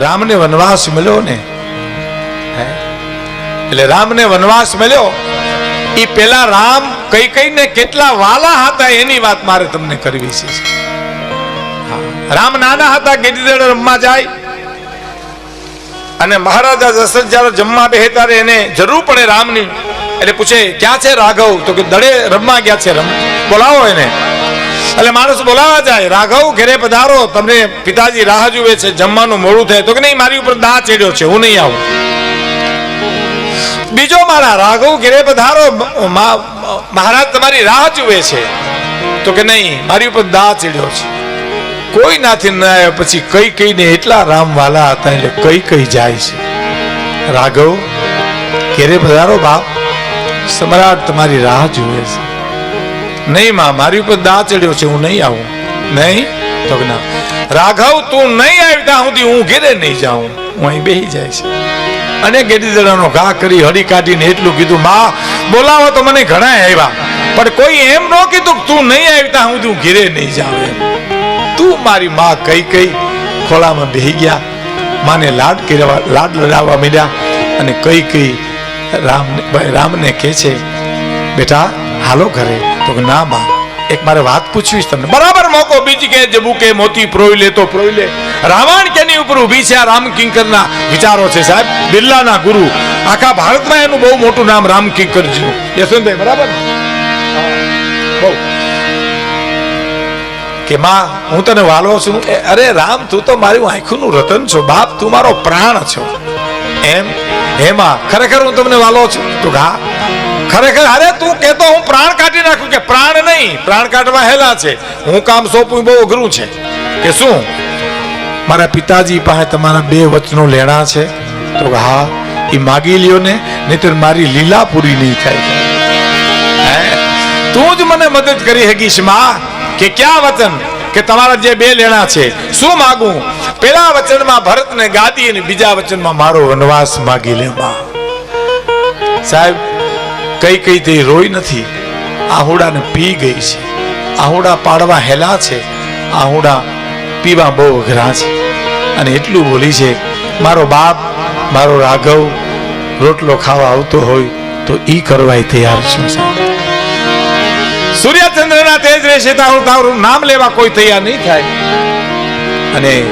રામને વનવાસ મળ્યો ને એટલે રામને વનવાસ મળ્યો. એ પેલા રામ કઈ કઈને કેટલા વાલા હતા એની વાત મારે તમને કરવી છે. રામ નાના હતા ગીધેડ રમવા જાય. અને મહારાજા દશરથ જ્યારે જમવા બે ત્યારે એને જરૂર પડે રામની. એટલે પૂછે, ક્યાં છે રાઘવ? તો કે, દડે રમવા ગયા છે રમ. બોલાવો એને. એટલે માણસ બોલાવા જાય, રાઘવ, ઘરે પધારો. તમને પિતાજી રાહ જુએ છે, જમવાનું મોડું થાય. તો કે નહીં, મારી ઉપર દા ચડ્યો છે, હું નહીં આવું. બીજો મારા, રાઘવ, ઘરે પધારો. મહારાજ તમારી રાહ જુએ છે. તો કે નહીં, મારી ઉપર દા ચડ્યો છે. કોઈ નાથી ન આવ્યા પછી કઈ કઈને એટલા રામ વાલા હતા, એટલે કઈ કઈ જાય છે. રાઘવ, ઘેરે પધારો બાપ. સમ્રાટ તમારી રાહ જુએ છે. નહીં માં, મારી ઉપર દા ચડ્યો છે, હું નહીં આવું. નહીં? તો ના. રાઘવ, તું નહીં આવી ત્યાં સુધી હું ઘેરે નહીં જાઉં. હું અહીં બેહી જાય છે. અને ગેડીદડાનો ઘા કરી હળી કાઢીને એટલું કીધું, માં, બોલાવો તો મને ઘણા આવ્યા. પણ કોઈ એમ ન કીધું તું નહીં આવી ત્યાં સુધી હું ઘેરે નહીં એમ. તું મારી માં કઈ કઈ ખોળામાં બેહી ગયા. માને લાડ કરવા લાડ લડાવવા મળ્યા અને કઈ કઈ રામ રામને કહે છે, બેટા, હાલો ઘરે. તો ના બા, એક મારે વાત પૂછવી તમને. બરાબર મોકો, બીજી કે જે બુકે મોતી પ્રોઈ લે તો પ્રોઈ લે. રાવણ કેની ઉપર ઊભી છે આ રામ કિંકરના વિચારો છે સાહેબ? બિરલાના ગુરુ. આખા ભારતમાં એનું બહુ મોટું નામ રામ કિંકરજીનું. યશવંતભાઈ, બરાબર? બહુ. કે માં, હું તને વાલો છું. અરે રામ, તું તો મારી આંખનું રતન છો. બાપ, તું મારો પ્રાણ છો. એમ? એમાં ખરેખર હું તમને વાલો છું? તો હા. ખરેખર, અરે તું કહેતો હું પ્રાણ કાઢી નાખું કે પ્રાણ નહીં, પ્રાણ કાઢવા હેલા છે. હું કામ સોંપવું બહુ અઘરું છે. કે શું? મારા પિતાજી પાસે તમારા બે વચનો લેણા છે. તો હા, એ માગી લ્યો ને, નહીતર મારી લીલા પૂરી નહીં થાય. તું જ મને મદદ કરી હકીશમાં, કે ક્યાં વચન? કે તમારા જે બે લેણા છે. શું માગું? પેલા વચનમાં ભરતને ગાદી અને બીજા વચનમાં મારો વનવાસ માગી લે, માં. સાહેબ કઈ કઈ તે રોઈ નથી. આહુડાને પી ગઈ છે. આહુડા પાડવા હેલા છે. આહુડા પીવા બહુ અઘરા છે. અને એટલું બોલી છે, મારો બાપ, મારો રાઘવ, રોટલો ખાવા આવતો હોય તો ઈ કરવાય તૈયાર છું સૂર્યચંદ્રના તેજ રહેશે તારું તારું નામ લેવા કોઈ તૈયાર નહીં થાય. અને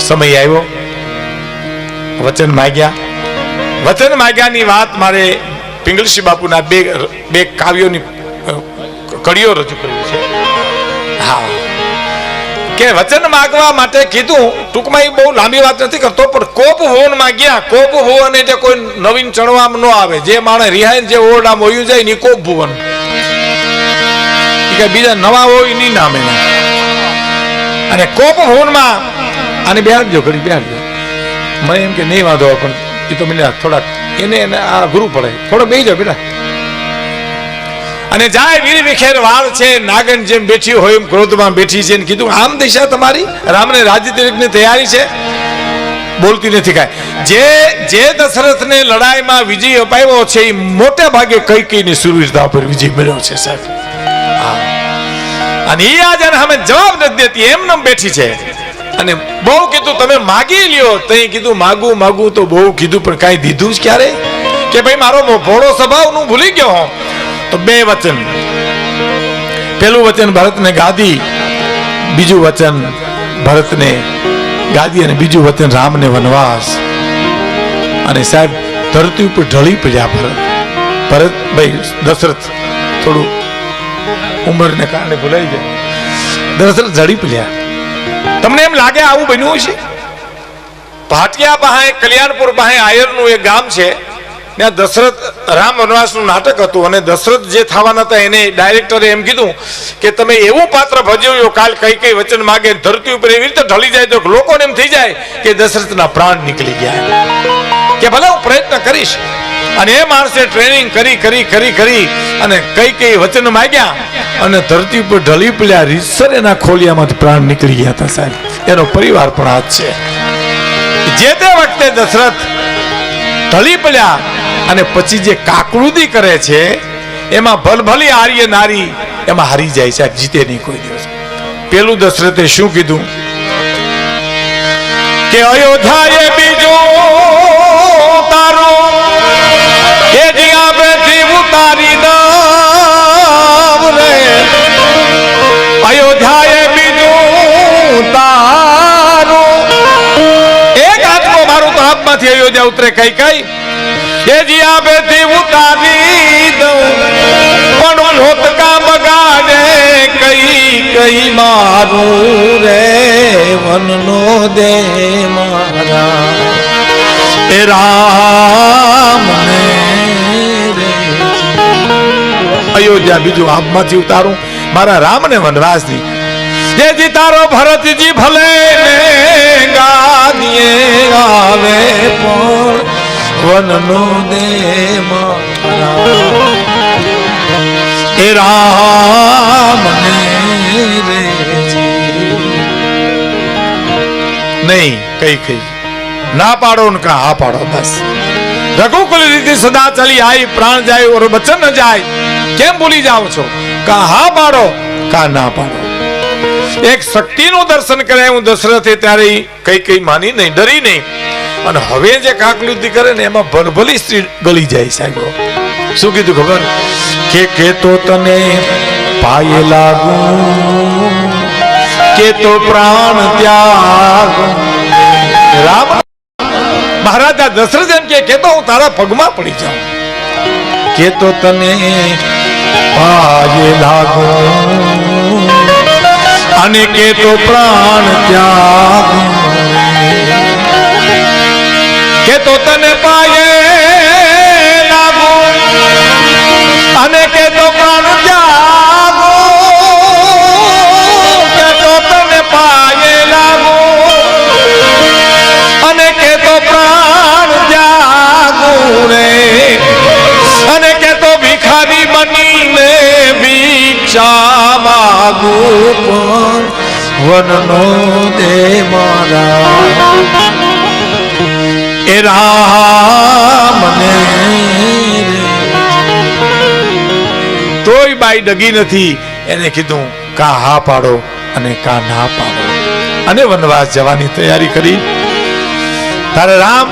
સમય આવ્યો. વચન માગ્યા. વચન માગ્યાની વાત મારે પિંગલસિંહ બાપુના બે બે કાવ્યોની કડીઓ રજૂ કરી છે. હા. કે વચન માગવા માટે કીધું, ટૂંકમાં એ બહુ લાંબી વાત નથી કરતો, પણ કોપ હોન ગયા કોપ હોવન એટલે કોઈ નવીન ચણવામ ન આવે. જે માણે રિહાઈ જે ઓરડામ હોયું જાય ને કોપ ભુવન કે બીજા નવા હોય નહીં નામે અને કોપ હોનમાં અને બેહાડજો ઘડી બેહાડજો મને એમ કે નહીં વાંધો પણ એ તો મને થોડાક એને એને આ ગુરુ પડે. થોડો બે જાઓ બેટા અને જાય વીર વિખેર વાળ છે, નાગન જેમ બેઠી હોય એમ ક્રોધમાં બેઠી છે. કીધું, આમ દિશા તમારી? રામને રાજ્યની તૈયારી છે? બોલતી નથી કાંઈ. જે જે દશરથને લડાઈમાં વિજય અપાવ્યો છે એ મોટે ભાગે કઈ કઈની સુરવીરતા પર વિજય મેળવ્યો છે, સાહેબ. અને એ આજે અમે જવાબ નથી દેતી એમને એમ બેઠી છે. અને બહુ કીધું, તમે માગી લ્યો. તઈ કીધું, માગું માગું. તો બહુ કીધું, પણ કાંઈ દીધું જ ક્યારે? કે ભાઈ, મારો ભોળો સ્વભાવ હું ભૂલી ગયો હું તો બે વચન. પેલું વચન ભરતને ગાદી, બીજું વચન ભરતને ગાદી અને બીજું વચન રામને વનવાસ. અને સાહેબ, ધરતી ઉપર ઢળી પડ્યા ભરત. ભરત, ભાઈ, દશરથ થોડું ઉંમરને કારણે ભૂલાઈ જાય દશરથ ઢળી પડ્યા. તમને એમ લાગે આવું બન્યું છે ભાટિયા પાસે, કલ્યાણપુર પાસે આયરનું એક ગામ છે. ત્યાં દશરથ રામ વનવાસનું નાટક હતું અને દશરથ જે થવાના હતા એને ડાયરેક્ટરે એમ કીધું કે તમે એવું પાત્ર ભજવ્યો, કાલ કઈ કઈ વચન માગે, ધરતી ઉપર એવી રીતે ઢળી જાય તો લોકોને એમ થઈ જાય કે દશરથના પ્રાણ નીકળી ગયા. કે ભલે હું પ્રયત્ન કરીશ અને એ માણસે ટ્રેનિંગ કરી કરી કરી કરી અને કઈ કઈ વચન માગ્યા અને ધરતી ઉપર ઢળી પડ્યા. રીસર એના ખોલિયામાંથી પ્રાણ નીકળી ગયા હતા સાહેબ. એનો પરિવાર પણ હાથ છે. જે તે વખતે દશરથ ઢળી પડ્યા અને પછી જે કાકૃતિ કરે છે, એમાં ભલભલી આર્ય નારી એમાં હારી જાય સાહેબ, જીતે નહીં કોઈ દિવસ. પેલું દશરથે શું કીધું? કે અયોધ્યા મારું તો હાથમાંથી અયોધ્યા ઉતરે કઈ કઈ કે આપે થી ઉતારી દઉં. પણ લોટકા બગાડે કઈ કઈ મારું રે, વનનો દે મારા. એ રામ અયોધ્યા બીજું આપમાંથી ઉતારું. મારા રામને વનવાસની જેથી તારો ભરતજી ભલે ગાદીએ આવે પણ વનનો દે રામ નહીં, કઈ કઈ. ના પાડો ને કા, હા પાડો, બસ. રઘુકુલ રીતિ સદા ચલી આઈ, પ્રાણ જાય, ઓર બચન ન જાય. કેમ ભૂલી જાઓ છો? કા હા પાડો, કા ના પાડો? એક શક્તિનું દર્શન કરે હું દશરથે ત્યારે કઈ કઈ માની નહીં, ડરી નહીં. અને હવે જે કાકલુદ્ધિ કરે ને એમાં ભલભલી સ્ત્રી ગળી જાય સાહેબ શું કીધું ખબર? કે કે તો તને પાયે લાગુ, કે તો પ્રાણ ત્યાગ. રામ, મહારાજા દશરથ એમ કે તો હું તારા પગમાં પડી જાઉં. કે તો તને પાયે લાગુ. અને કે તો પ્રાણ ત્યાગ. કે તો તને પાયે લાગો અને કે તો પ્રાણ ત્યાગો. કે તો તને પાયે લાગો અને કે તો પ્રાણ ત્યાગો રે. અને કે તો ભિખારી બનીને ભિક્ષા માગુ. વનનો દે મારા. એ રામ મને તોય બાઈ ડગી નથી. એને કીધું, કા હા પાડો અને કા ના પાડો. અને વનવાસ જવાની તૈયારી કરી. તારે રામ,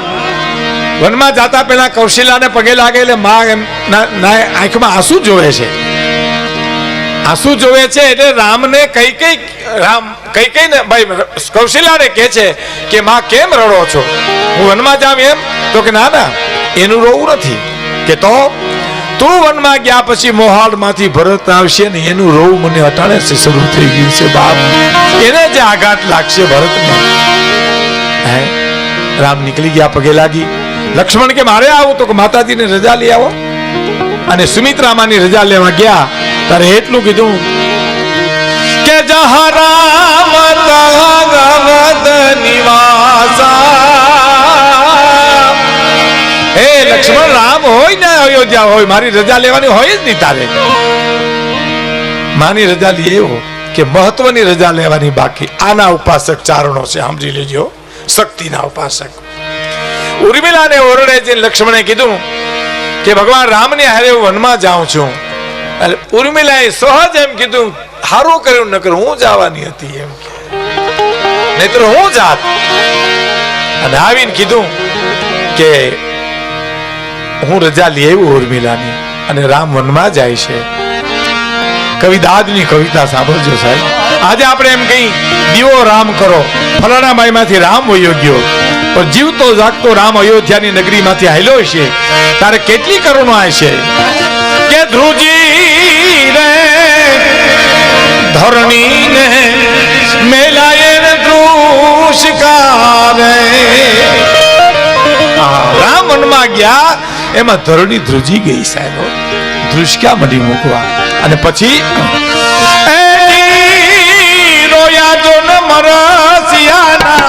વનમાં જાતા પહેલા કૌશિલાને પગે લાગે એટલે માં એમ આંખમાં આંસુ જોવે છે. આંસુ જોવે છે એટલે રામને કઈ કઈ રામ કઈ કઈ ને, ભાઈ કૌશિલાને કહે છે કે, માં, કેમ રડો છો? હું વનમાં જાઉં એમ? તો કે, ના ના, એનું રોવું નથી. કે, તો? તું વનમાં ગયા પછી મોહાળમાંથી ભરત આવશે ને એનું રોવું મને અટાણે છે શરૂ થઈ ગયું છે, બાપ. એને જે આઘાત લાગશે ભરતને. હે? રામ નીકળી ગયા, પગે લાગી. લક્ષ્મણ કે, મારે આવું તો કે, માતાજીને રજા લઈ આવો. અને સુમિત્રામાની રજા લેવા ગયા. ત્યારે એટલું કીધું કે જહા રામ તગવત નિવાસા. હે, લક્ષ્મણ, રામ હોય ને અયોધ્યા હોય, મારી રજા લેવાની હોય જ નહીં તારે. માની રજા લઈએ એવો કે મહત્વની રજા લેવાની બાકી. આના ઉપાસક ચારણો છે સમજી લેજો. શક્તિના ઉપાસક. ઉર્મિલાને ઓરડે જે લક્ષ્મણે કીધું કે ભગવાન રામને હારે હું વનમાં જાઉં છું. એટલે ઉર્મિલાએ સહજ એમ કીધું, હારું કર્યું નકર હું જવાની હતી, એમ કે. નહીતર હું જાત? અને આવીને કીધું કે હું રજા લઈ ઉર્મિલાની અને રામ વનમાં જાય છે. કવિ દાદની કવિતા સાંભળજો સાહેબ. આજે આપણે એમ કહી દીવો રામ કરો. ફલાણા માઈમાંથી રામ વયો ગયો પણ જીવતો જાગતો રામ અયોધ્યાની નગરીમાંથી હાલ્યો છે. તારે કેટલી કરુણા છે? કે ધ્રુજી રે ધરણી ને મેલાય આ રામ ગયા, એમાં ધરણી ધ્રુજી ગઈ સાહેબ ધ્રુષકા મળી મૂકવા. અને પછી રોયા જો ન મરસિયાના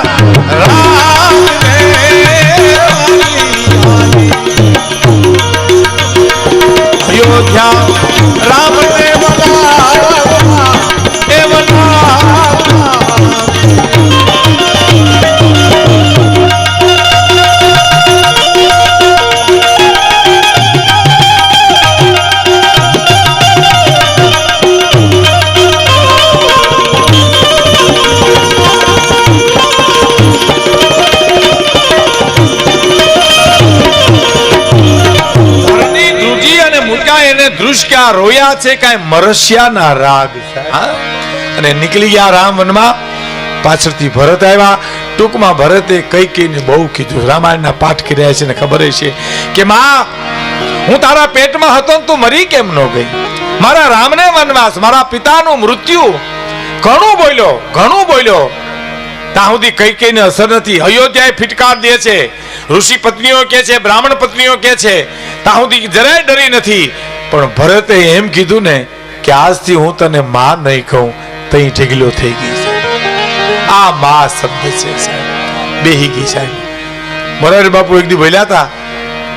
લુષ્ક્યા રોયા છે, કાંઈ મરસ્યાના રાગ અને નીકળી ગયા રામ વનમાં પાછળથી ભરત આવ્યા. ટૂંકમાં ભરતે કઈ કઈને બહુ કીધું. રામાયણના પાઠ કર્યા છે ને ખબર છે કે, માં, હું તારા પેટમાં હતો તું મરી કેમ ન ગઈ? મારા રામને વનવાસ, મારા પિતાનું મૃત્યુ. ઘણું બોલ્યો ઘણું બોલ્યો. ત્યાં સુધી કઈ કઈને અસર નથી. અયોધ્યાએ ફિટકાર દે છે. ઋષિ પત્નીઓ કે છે, બ્રાહ્મણ પત્નીઓ કે છે. ત્યાં સુધી જરાય ડરી નથી. પણ ભરતે એમ કીધું ને કે આજથી હું તને માં નહીં કહું, તઈ ઢીગલો થઈ ગઈ છે. આ માં શબ્દ છે સાહેબ. બેહી ગઈ સાહેબ. મોરારી બાપુ એક દી બોલ્યા હતા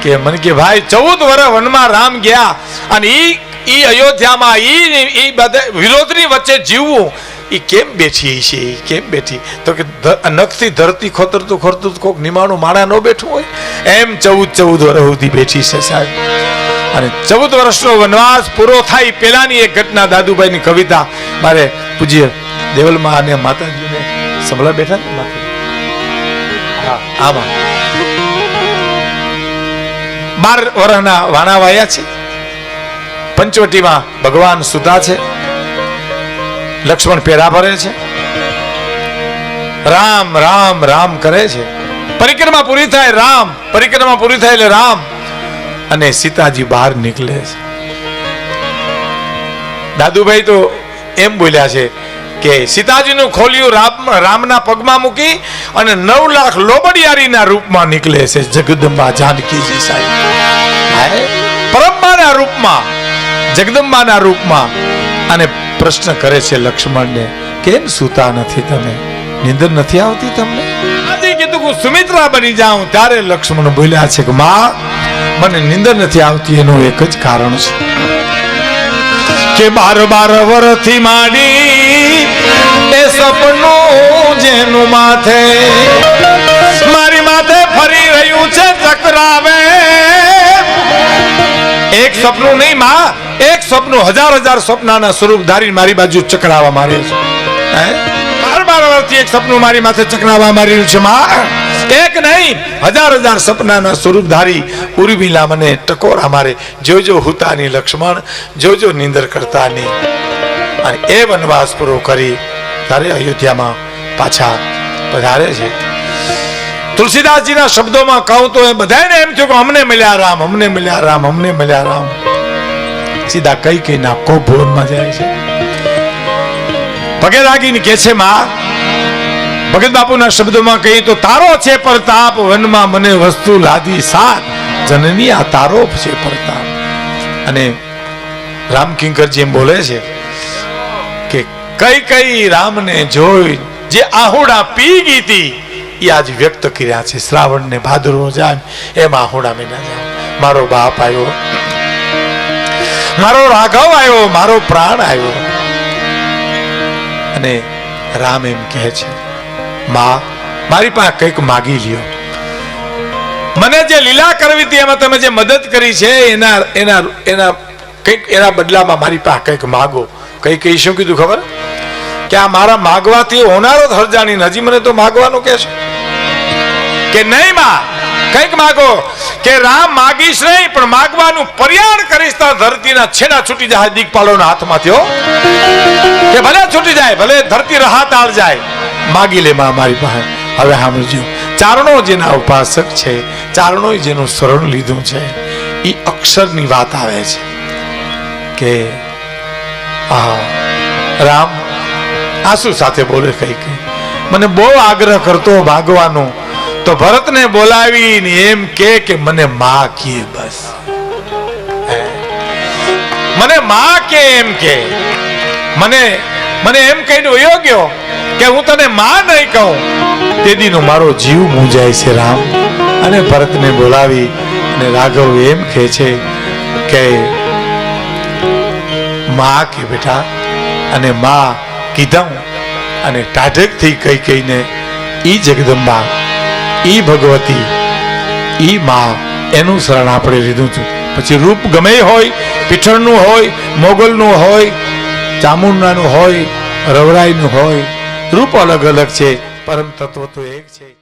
કે મને કે ભાઈ ચૌદ વર્ષ વનમાં રામ ગયા અને ઈ ઈ અયોધ્યામાં ઈ ઈ બધા વિરોધની વચ્ચે જીવવું. ઈ કેમ બેઠી છે એ કેમ બેઠી? તો કે નખથી ધરતી ખોતરતું ખોરતું કોક નિમાણું માણા ન બેઠું હોય. એમ ચૌદ ચૌદ વર્ષ સુધી બેઠી છે સાહેબ. અને ચૌદ વર્ષનો વનવાસ પૂરો થાય પહેલાની એક ઘટના દાદુભાઈની કવિતા મારે પૂજ્ય દેવલમાં અને માતાજીને સંભળા બેઠા ને માતાજી આમાં. બાર વર્ષના વાણા વાયા છે. પંચવટીમાં ભગવાન સુતા છે. લક્ષ્મણ પેરા ભરે છે. રામ રામ રામ કરે છે. પરિક્રમા પૂરી થાય રામ, પરિક્રમા પૂરી થાય એટલે રામ. અને સીતાજી બહાર નીકળે છે. દાદુભાઈ તો એમ બોલ્યા છે કે સીતાજીનું ખોલ્યું રામ રામના પગમાં મૂકી અને નવ લાખ લોબડિયારીના રૂપમાં નીકળે છે જગદંબા જાનકીજી સાહેબ. હાય, રૂપમાં જગદંબાના રૂપમાં. અને પ્રશ્ન કરે છે લક્ષ્મણને કેમ સૂતા નથી તમે? નિંદર નથી આવતી તમને? કીધું સુમિત્રા બની જાઉં ત્યારે લક્ષ્મણ બોલ્યા છે કે માં મને નિંદર નથી આવતી, એનું એક જ કારણ છે કે બાર બાર વરથી માંડી એ સપનું જેનું માથે મારી માથે ફરી રહ્યું છે, ચક્રાવે. એક સપનું નહીં માં, એક સપનું હજાર હજાર સપનાના સ્વરૂપ ધારી મારી બાજુ ચકરાવા મારે છે? બાર બાર વર્ષથી એક સપનું મારી માથે ચકરાવા મારી રહ્યું છે, માં. એક નહીં. હજાર હજાર સપનાના સ્વરૂપ ધારી ઉર્મિલા મને ટકોરા મારે. જોજો હુતાની લક્ષ્મણ જોજો નિંદર કરતાની. અને એ વનવાસ પૂરો કરી તારે અયોધ્યામાં પાછા પધારે છે. તુલસીદાસજીના શબ્દોમાં કહું તો એ બધાને એમ થયું કે અમને મળ્યા રામ, અમને મળ્યા રામ, અમને મળ્યા રામ. સીધા કઈ કઈ ના કોભોનમાં જાય છે. પગે લાગીને કે છે, માં ભગત બાપુના શબ્દોમાં કહીએ તો તારો છે પ્રતાપ, વનમાં મને વસ્તુ લાદી સાત. જનની આ તારો છે પ્રતાપ. અને રામ કિંકરજી એમ બોલે છે કે કઈ કઈ રામને જોઈ જે આહુડા પી ગઈ એ આજ વ્યક્ત કર્યા છે. શ્રાવણ ને ભાદરવો જાય, એમ આહુડા મહિના જાય. મારો બાપ આવ્યો. મારો રાઘવ આવ્યો, મારો પ્રાણ આવ્યો. અને રામ એમ કહે છે માં, મારી પાસે કંઈક માગી લ્યો. મને જે લીલા કરવી હતી, એમાં તમે જે મદદ કરી છે, એના એના એના, કંઈક એના બદલામાં મારી પાસે કંઈક માગો. કંઈ કઈ શું કીધું ખબર? કે આ મારા માગવાથી હોનારો જ હરજાણી હજી મને તો માગવાનું કે છે. કે નહીં માં, કંઈક માગો. કે રામ માગીશ નહીં, પણ માગવાનું પર્યાણ કરીશ તો ધરતીના છેડા છૂટી જાય દીકપાલોના હાથમાં થયો કે ભલે છૂટી જાય, ભલે ધરતી રહાતાળ જાય. માગી લે મારી પાસે. હવે સાંભળજો. ચારણો જેના ઉપાસક છે ચારણો જેનું શરણ લીધું છે, એ અક્ષરની વાત આવે છે કે, આ રામ આંસુ સાથે બોલે કઈ કઈ મને બહુ આગ્રહ કરતો ભાગવાનો. તો ભરતને બોલાવીને એમ કે કે મને માં કે બસ. મને માં કે એમ કે. મને મને એમ કહીને દો ગયો. કે હું તને માં નહીં કહું? તેદીનો મારો જીવ મૂંઝાય છે રામ. અને ભરતને બોલાવી અને રાઘવ એમ કહે છે કે, માં કે બેટા, અને માં કીધા અને ટાઢકથી કહી કહીને ઈ જગદંબા, ઈ ભગવતી, ઈ માં, એનું શરણ આપણે લીધું છું. પછી રૂપ ગમે હોય, પીઠળનું હોય, મોગલનું હોય, ચામુંડાનું હોય રવરાઈનું હોય રૂપ અલગ અલગ છે પરમ તત્વ તો એક છે.